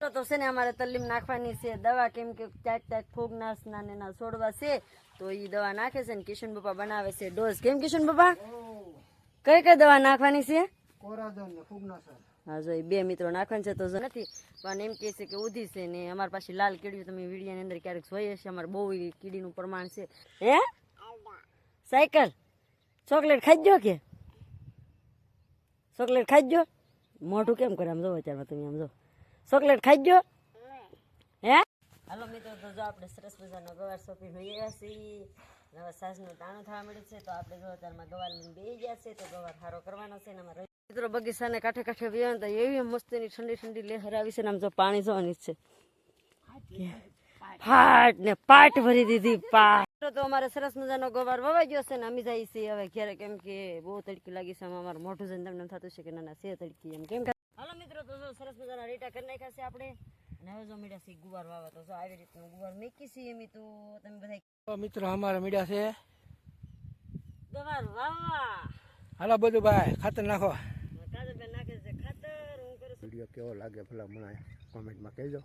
તો છે ને અમારે તલીમ નાખવાની છે. દવા કેમ કે ક્યાંક ક્યાંક ફૂગ નાશના ને ના છોડવા છે. તો એ દવા નાખે છે ને કિશન બાપા બનાવે છે ડોઝ. કેમ કિશન બાપા? કઈ કઈ દવા નાખવાની છે? હા જો બે મિત્રો નાખવાની છે તો જો નથી. પણ એમ કહે છે કે ઉધી છે ને અમારી પાસે લાલ કીડી તમે વીડિયાની અંદર ક્યારેક જોઈએ છે અમારે બહુ કીડીનું પ્રમાણ છે. હે? સાયકલ. ચોકલેટ ખાઈ કે? ચોકલેટ ખાઈ મોઢું કેમ કરે આમ જો અત્યારમાં તમે આમ જો. ચોકલેટ ખાઈ ગયો? હે? હાલો મિત્રો તો જો આપણે સરસ મજાનો ગવાર સોંપી ગયા છીએ. નવા સાસનું દાણું થવા મળ્યું છે તો આપણે જો અત્યારમાં ગવાર લઈને બેસી ગયા છે તો ગવાર સારો કરવાનો છે ને અમારે. મિત્રો બગીચાને કાંઠે કાંઠે વ્યા તો એવી મસ્તીની ઠંડી ઠંડી લહેર આવી છે ને આમ જો પાણી જોવાની છે. ફાટ ને પાટ ભરી દીધી પાટ. તો અમારે સરસ મજાનો ગવાર વવાઈ ગયો છે ને અમે જાય છીએ હવે ક્યારેક કેમ કે બહુ તડકી લાગી છે આમાં અમારું મોઢું જઈને તમને થતું છે કે ના ના છે તડકી એમ. કેમ કે હાલો મિત્રો તો જો સરસ મજાના રીટા કરી નાખ્યા છે આપણે. અને હવે જો મીડા છે ગુવાર વાવા તો જો આવી રીતનું ગુવાર મેકી છીએ એમ તો તમે બધા મિત્રો અમારા મીડા છે. ગવાર વાવા હાલો બધું ભાઈ ખાતર નાખો. કાજલબેન નાખે છે ખાતર હું કરું છું. વીડિયો કેવો લાગે ભલા મને કોમેન્ટમાં કહેજો.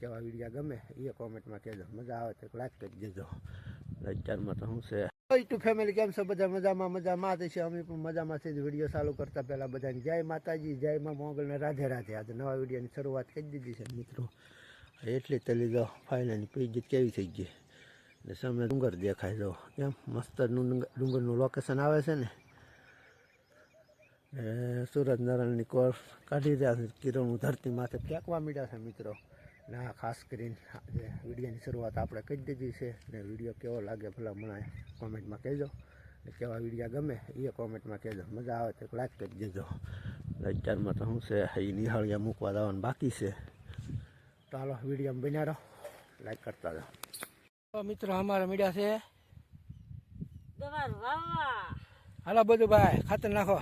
કેવા વિડીયા ગમે એ કોમેન્ટમાં કહેજો. મજા આવે તો લાઈક કરી દેજો. અત્યારમાં તો શું છે. યુટ્યુબ ફેમિલી કેમ છો? બધા મજામાં મજામાં. જ છે અમે પણ મજામાં છે વીડિયો ચાલુ કરતા પહેલાં બધાને જય માતાજી, જય માં મોગલ ને રાધે રાધે. આજે નવા વિડીયોની શરૂઆત કરી દીધી છે. મિત્રો, એટલી તલી દો ફાઇનલની પીજી કેવી થઈ ગઈ. ને સામે ડુંગર દેખાય દો કેમ? મસ્ત ડુંગરનું લોકેશન આવે છે ને. એ સુરત નારાયણની કોર કાઢી રહ્યા છે. કિરણો ધરતી માથે ફેંકવા મીડ્યા છે મિત્રો. ને આ ખાસ કરીને વિડીયોની શરૂઆત આપણે કરી દીધી છે ને વીડિયો કેવો લાગે ભલા મને કોમેન્ટમાં કહેજો. ને કેવા વિડીયા ગમે એ કોમેન્ટમાં કહેજો. મજા આવે તો લાઈક કરી દેજો. અત્યારમાં તો શું છે એ નિહાળિયા મૂકવા દેવાનું બાકી છે. તો હાલો વિડીયોમાં બન્યા રહો. લાઈક કરતા જાઓ તો મિત્રો અમારા મીડિયા છે હાલો બધું ભાઈ ખાતર નાખો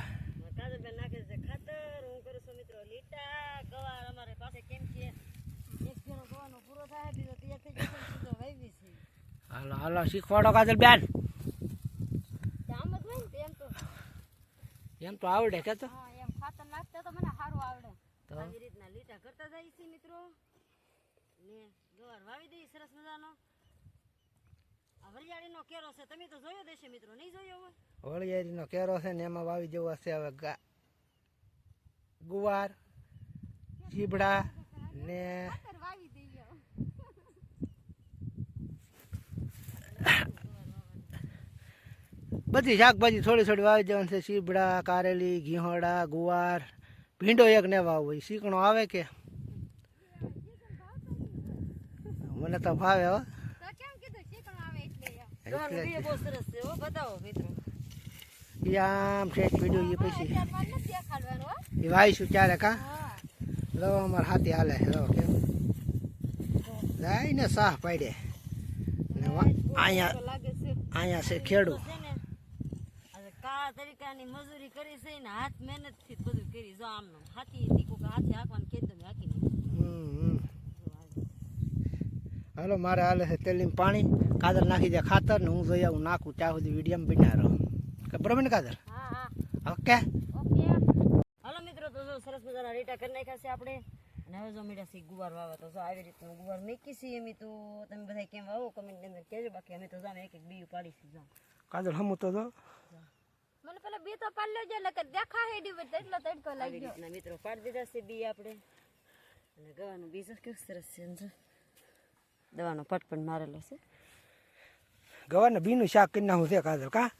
કાજલબેન નાખે છે ખાતર હું કરું છું મિત્રો લીટા ગવાર અમારે પાસે કેમ છે એક ફેરો ગવાનો પૂરો થાય બીજો તૈયાર થઈ જશે ને સીધો વાવી છે હાલો હાલો શીખવાડો કાજલ બેન. તો આમ જ હોય ને તેમ તો. એમ તો આવડે કે તો? હા એમ ખાતર નાખતા તો મને સારું આવડે. તો? આવી રીતના લીટા કરતા જાય છે મિત્રો. ને ગવાર વાવી દઈ સરસ મજાનો. આ કેરો છે તમે તો જોયો દેશે મિત્રો નહીં જોયો હોય? વળિયારીનો કેરો છે ને એમાં વાવી જેવું હશે હવે ગુવાર ચીબડા ને બધી શાકભાજી થોડી થોડી વાવી દેવાની છે. ચીબડા કારેલી ઘીહોડા ગુવાર ભીંડો એક ને વાવ. એ શીકણો આવે કે? મને તો ભાવે હો. આમ છે એ પછી. એ વાવીશું ક્યારે કા? લો અમારે હાથી હાલે લો કેમ જાય ને સાહ પાડે. અહીંયા તો લાગે છે. અહીંયા છે ખેડૂત. કાળા તરીકાની મજૂરી કરી છે ને હાથ મહેનતથી બધું કરી. જો આમ હાથી દીકું કે હાથે હાંકવાનું તમે હાકી. હાલો મારે હાલે છે તેલીમ પાણી. કાદર નાખી દે ખાતર ને હું જોઈ આવું નાખું. ત્યાં સુધી વિડીયમ બન્યા રહો. બરાબર ને કાદર હા હા. ઓકે? ઓકે. હાલો મિત્રો તો સરસ મજાના રેટા કરી નાખ્યા છે આપણે. અને હવે જો મીઠા સી ગુવાર વાવા તો આવી રીતનું ગુવાર મેકી છીએ અમે તો તમે બધા કેમ આવો કમેન્ટ અંદર કહેજો. બાકી અમે તો જાણે એક એક બીયું પાડીશું જામ કાજલ હમું તો જો. મને પેલા બી તો પાડી લેજો એટલે કે દેખા હેડી બધે એટલો તડકો આવી ગયો મિત્રો પાડી દીધા છે બી આપણે. અને ગવાનું બીજું કેવું સરસ છે દવાનો પટ પણ મારેલો છે. ગવારને બીનું શાક કરી નાખું છે કાજલ કા?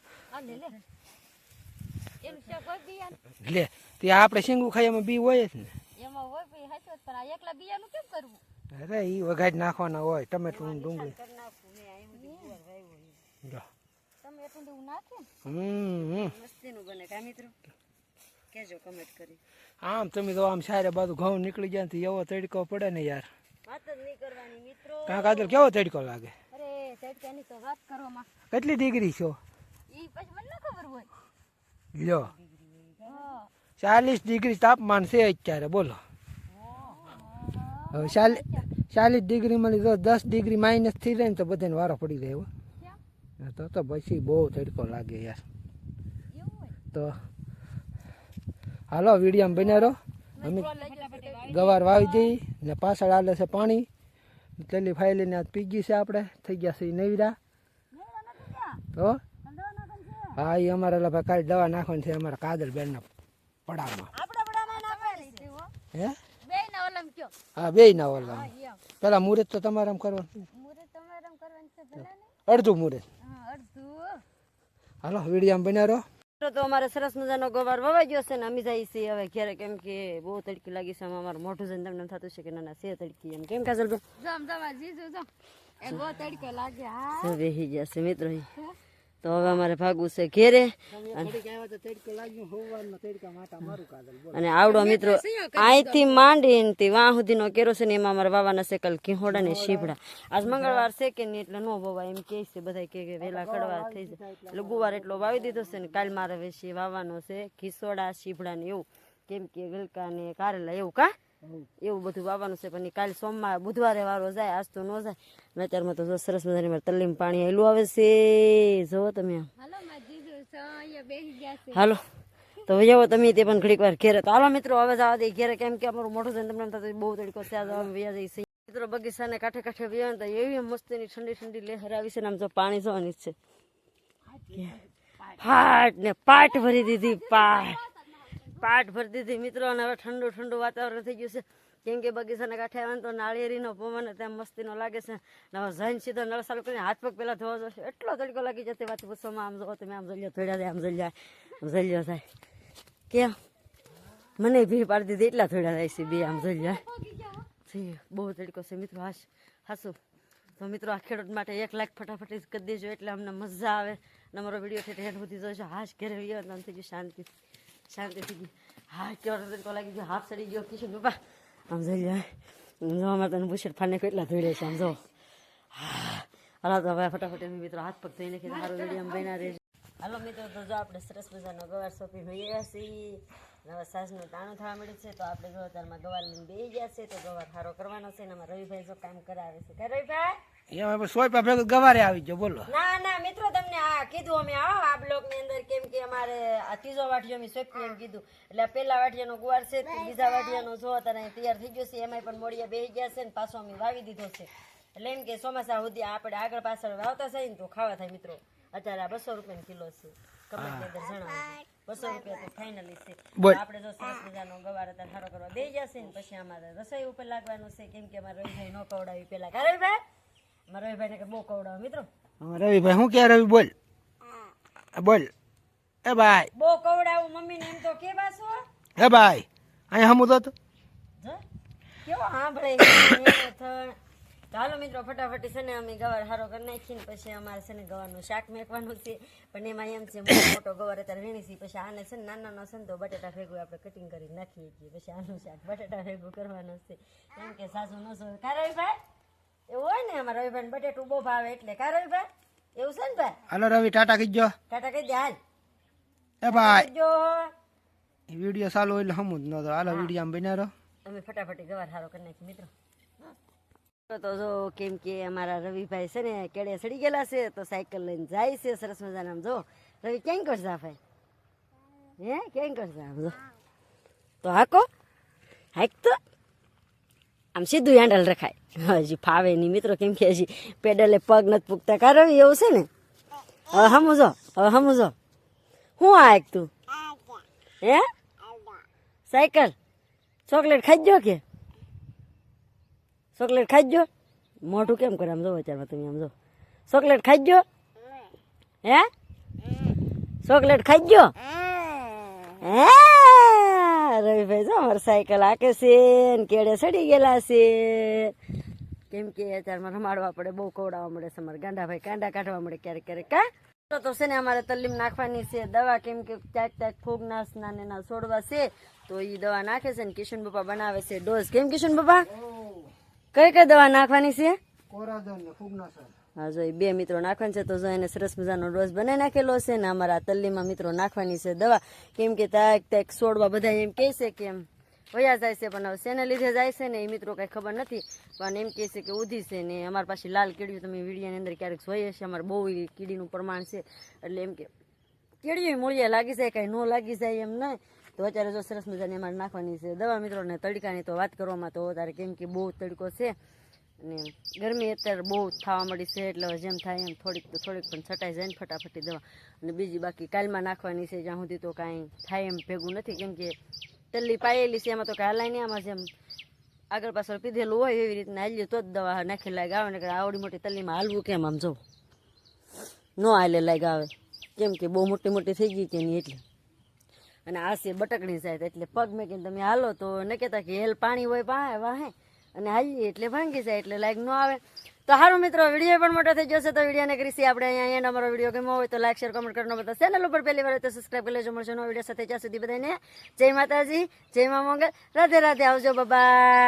લે તે આપણે શીંગું ખાઈ એમાં બી હોય જ ને. એમાં હોય ભાઈ હાચો પણ આ એકલા બિયાનું કેમ કરવું? અરે ઈ વગાડ નાખવાના હોય ટમેટું ને ડુંગળી. કરી નાખું મેં અહીં સુધી ગુવાર વાવ્યો છે. જો. તમે એટલું બધું નાખે હમ હમ. મસ્તીનું બને કા મિત્રો? કેજો કમેન્ટ કરી. આમ તમે તો આમ સારે બાજુ ઘઉં નીકળી ગયા ને તો એવો તડકો પડે ને યાર. વાત જ નહીં કરવાની મિત્રો. કાં કાદર કેવો તડકો લાગે? અરે તડકાની તો વાત કરો માં કેટલી ડિગ્રી છો? ઈ પછી મને ખબર હોય. લ્યો. હા. ચાલીસ ડિગ્રી તાપમાન છે અત્યારે બોલો. હવે ચાલીસ ડિગ્રી ડિગ્રીમાં જો દસ ડિગ્રી માઇનસ થઈ જાય ને તો બધાને વારો પડી જાય એવો તો તો પછી બહુ તડકો લાગે યાર. તો હાલો વીડિયો બન્યા રહો. અમે ગવાર વાવી દઈ ને પાછળ આલે છે પાણી. તેલી ફાઈલીને આજ પીગી છે આપણે. થઈ ગયા છે ઈ નવીરા. તો હા? એ અમારે ભાઈ કાલે દવા નાખવાની છે અમારા કાદર બેનના પડામાં. હો. હે? બેયના ઓલમ કયો. હા બે ના ઓલા પેલા મુહૂર્ત તો તમારે આમ કરવાનું મુહૂર્ત તમારે આમ કરવાનું છે ભલે ને. અડધું મુહૂર્ત. હા અડધું. હાલો વીડિયો બન્યા રહો. તો અમારે સરસ મજાનો ગવાર વવાઈ ગયો છે ને અમે જઈએ છીએ હવે ઘેરે કેમ કે બહુ તડકી લાગી છે અમારું મોઢું જઈને તમને થતું છે કે ના ના છે તડકી એમ. કેમ કાજલ જમ જમ જીજુ જો. એ બહુ તડકો લાગે હા. તો ગયા છે મિત્રો. તો હવે અમારે ભાગવું છે ઘેરે. અને આવડો મિત્રો અહીંથી માંડીને તે વાં સુધીનો કેરોસીન એમાં અમારે વાવાના છે કાલ ઘીહોડા ને શીભડા. આજ મંગળવાર છે કે નહીં એટલે નો વવાય એમ કહે છે બધા કે કે વહેલા કડવા થઈ જાય. એટલે ગુવાર એટલો વાવી દીધો છે ને કાલ મારે વેસી વાવાનો છે ઘીસોડા શીભડા ને એવું. કેમ કે ગલકા ને કારેલા એવું કા? એવું બધું વાવવાનું છે પણ કાલ સોમવાર બુધવારે વારો જાય આજ તો ન જાય. અને અત્યારમાં તો જો સરસ મજાની મારે તલ્લીમ પાણી આવેલું આવે છે. જુઓ તમે હાલો તો જાઓ તમે તે પણ ઘડીક વાર ઘેરે. તો હાલો મિત્રો હવે જવા દે ઘેરે. કેમ કે અમારું મોટું થઈને તમને થતું બહુ તડકો ત્યાં અમે વ્યા છીએ મિત્રો બગીચાને કાંઠે કાંઠે વ્યા ને તો એવી મસ્તીની ઠંડી ઠંડી લહેર આવી છે ને આમ જો પાણી જોવાની છે. ફાટ ને પાટ ભરી દીધી પાટ. પાટ ભરી દીધી. મિત્રો, અને હવે ઠંડુ ઠંડુ વાતાવરણ થઈ ગયું છે. કેમ કે બગીચાના કાંઠે આવે તો નાળિયેરીનો પવન ત્યાં મસ્તીનો લાગે છે. ને હવે જઈને સીધો નળ ચાલુ કરીને હાથ પગ પહેલાં ધોવા જશે. એટલો તડકો લાગી જશે. વાત પૂછવામાં આમ જોવો તમે, આમ જલ્યો થોડ્યા થાય, આમ જલ્યા આમ જલ્યો થાય. કેમ? મને ભી પાડી દીધી, એટલા થોડા થાય છે બે, આમ જલ્યા બહુ તડકો છે મિત્રો, હાશ, હાસું. તો મિત્રો, આ ખેડૂત માટે એક લાખ ફટાફટ કરી દેજો, એટલે અમને મજા આવે. અને અમારો વીડિયો ઠેઠ હેઠ સુધી જોઈશું હાશ, ઘેરે આમ થઈ ગયું. શાંતિ. શાંતિ થઈ ગઈ હા કેવો તડકો લાગી ગયો હાફ સડી ગયો આમ જઈ જાય જો અમે તને બુશેટ ફાને કેટલા ધોઈ છે આમ જો હા હાલો તો હવે ફટાફટ એમ મિત્રો હાથ પગ ધોઈ નાખી સારો વીડિયો આમ બન્યા રહેજો હાલો મિત્રો તો જો આપણે સરસ મજાનો ગવાર સોંપી હોઈ ગયા છીએ હવે સાસનું તાણું થવા મળ્યું છે તો આપણે જો અત્યારમાં ગવાર લઈને બેસી ગયા છે તો ગવાર સારો કરવાનો છે ને અમારા રવિભાઈ જો કામ કરાવે છે કે રવિભાઈ સોયપા ભેગું ગવારે આવી ગયો બોલો ના ના મિત્રો તમને આ કીધું અમે આવો આ બ્લોકની અંદર આ ત્રીજો વાટિયો મેં સોંપ્યું એમ કીધું. એટલે આ પહેલા વાટિયાનો ગુવાર છે બીજા વાટિયાનો જો અત્યારે તૈયાર થઈ ગયો છે. એમાંય પણ મોડિયા બે ગયા છે ને પાછો અમે વાવી દીધો છે. એટલે એમ કે ચોમાસા સુધી આપણે આગળ પાછળ વાવતા થાય ને તો ખાવા થાય મિત્રો. અત્યારે આ બસો રૂપિયાનો કિલો છે. કમેન્ટ અંદર જણાવજો બસો રૂપિયા તો ફાઇનલી છે. આપણે જો સરસ મજાનો ગવાર અત્યારે સારો કરવા બે જશે ને પછી અમારે રસોઈ ઉપર લાગવાનું છે. કેમ કે અમારે રવિભાઈ ન કવડાવી પેલા કા રવિભાઈ? મારા રવિભાઈ ને બહુ કવડાવે મિત્રો. રવિભાઈ શું કે રવિ? બોલ. બોલ. એ ભાઈ. બહુ કવડાવું મમ્મીને એમ તો કે બાસો હે ભાઈ અહીંયા હમું તો કેવો સાંભળે ચાલો મિત્રો ફટાફટી છે ને અમે ગવાર હારો કરી નાખીને પછી અમારે છે ને ગવારનું શાક મેકવાનું છે. પણ એમાં એમ છે મોટો ગવાર અત્યારે વીણી છે. પછી આને છે ને નાના નાનો છે ને તો બટેટા ભેગું આપણે કટિંગ કરી નાખીએ છીએ. પછી આનું શાક બટેટા ભેગું કરવાનું છે. એમ કે સાસુ નો સો કા રવિભાઈ? એવું હોય ને અમારા રવિભાઈ બટેટું બહુ ભાવે એટલે. કા રવિભાઈ? એવું છે ને ભાઈ? હાલો રવિ ટાટા કીજો ટાટા કહી દે હાલ. એ ભાઈ. જો વીડિયો ચાલુ એટલે હમું જ ન તો હાલો વીડિયો આમ બન્યા રહો. અમે ફટાફટી ગવાર સારો કરી નાખી મિત્રો. તો જો કેમ કે અમારા રવિભાઈ છે ને કેડે સડી ગયેલા છે તો સાયકલ લઈને જાય છે સરસ મજાના જો. રવિ ક્યાંય કરશે ભાઈ? હે? ક્યાં કરશે આમ જો? તો હાકો. હાક તો. આમ સીધું હેન્ડલ રખાય. હજી ફાવે નહીં મિત્રો કેમ કે હજી પેડલે પગ નથી પૂગતા. કા રવિ એવું છે ને? હવે સમજો હવે સમજો હું આ હાક તું? હે? સાયકલ. ચોકલેટ ખાઈ કે? ચોકલેટ ખાઈ ગયો મોઢું કેમ કરે આમ જો વિચારમાં તમે આમ જો? ચોકલેટ ખાઈ ગયો હે? ચોકલેટ ખાઈ ગયો હે? રવિભાઈ જો અમારે સાયકલ આકે છે ને કેડે સડી ગયેલા છે. કેમ કે અત્યારમાં રમાડવા પડે બહુ કવડાવવા મળે છે અમારે. ગાંડાભાઈ કાંડા કાઢવા મળે ક્યારેક ક્યારેક કા? તો છે ને અમારે તલીમ નાખવાની છે. દવા કેમ કે ક્યાંક ક્યાંક ફૂગનાશ ના ને ના છોડવા છે. તો એ દવા નાખે છે ને કિશન બાપા બનાવે છે ડોઝ. કેમ કિશન બાપા? કઈ કઈ દવા નાખવાની છે? હા જો બે મિત્રો નાખવાની છે તો જો એને સરસ મજાનો ડોઝ બનાવી નાખેલો છે ને અમારા તલ્લીમાં મિત્રો નાખવાની છે દવા. કેમ કે તાક તાક છોડવા બધા એમ કહે છે કે એમ વયા જાય છે, પણ હવે શેને લીધે જાય છે ને એ મિત્રો કાંઈ ખબર નથી. પણ એમ કહે છે કે ઉધી છે ને અમારી પાસે લાલ કીડીયું તમે વીડિયાની અંદર ક્યારેક જોઈએ છે, અમારે બહુ કીડીનું પ્રમાણ છે. એટલે એમ કે કેળીઓ મૂળિયા લાગી જાય, કાંઈ ન લાગી જાય એમ નહીં. તો અત્યારે જો સરસ મજાની અમારે નાખવાની છે. દવા મિત્રોને તડકાની તો વાત કરવામાં તો તારે કેમ કે બહુ તડકો છે અને ગરમી અત્યારે બહુ થવા મળી છે, એટલે જેમ થાય એમ થોડીક તો થોડીક પણ છટાઈ જાય ને ફટાફટી દવા. અને બીજી બાકી કાલમાં નાખવાની છે, જ્યાં સુધી તો કાંઈ થાય એમ ભેગું નથી. કેમ કે તલ્લી પાયેલી છે, એમાં તો કાંઈ હલાય નહીં, આમાં જેમ આગળ પાછળ પીધેલું હોય એવી રીતના હાલીએ તો જ દવા નાખી લાગે આવે ને આવડી મોટી તલ્લીમાં હાલવું કેમ આમ જવું ન હાલે લાગે આવે કેમ કે બહુ મોટી મોટી થઈ ગઈ કે નહીં એટલે. અને આ છે બટકણી સાઈડ એટલે પગ મેકીને તમે હાલો તો ન કહેતા કે હેલ પાણી હોય પા વાહે. અને હાલીએ એટલે ભાંગી જાય, એટલે લાઈક ન આવે. તો સારું મિત્રો, વીડિયો પણ મોટો થઈ જશે તો વિડીયોને કરીશી આપણે. અહીંયા અહીંયા અમારો વીડિયો ગમ્યો હોય તો લાઈક શેર કમેન્ટ કરવાનો બધા ચેનલ ઉપર પહેલી વાર તો સબસ્ક્રાઈબ કરી લેજો. મળશે નવો વીડિયો સાથે ત્યાં સુધી બધાને. જય માતાજી, જય મા મંગલ. રાધે રાધે, આવજો બાબા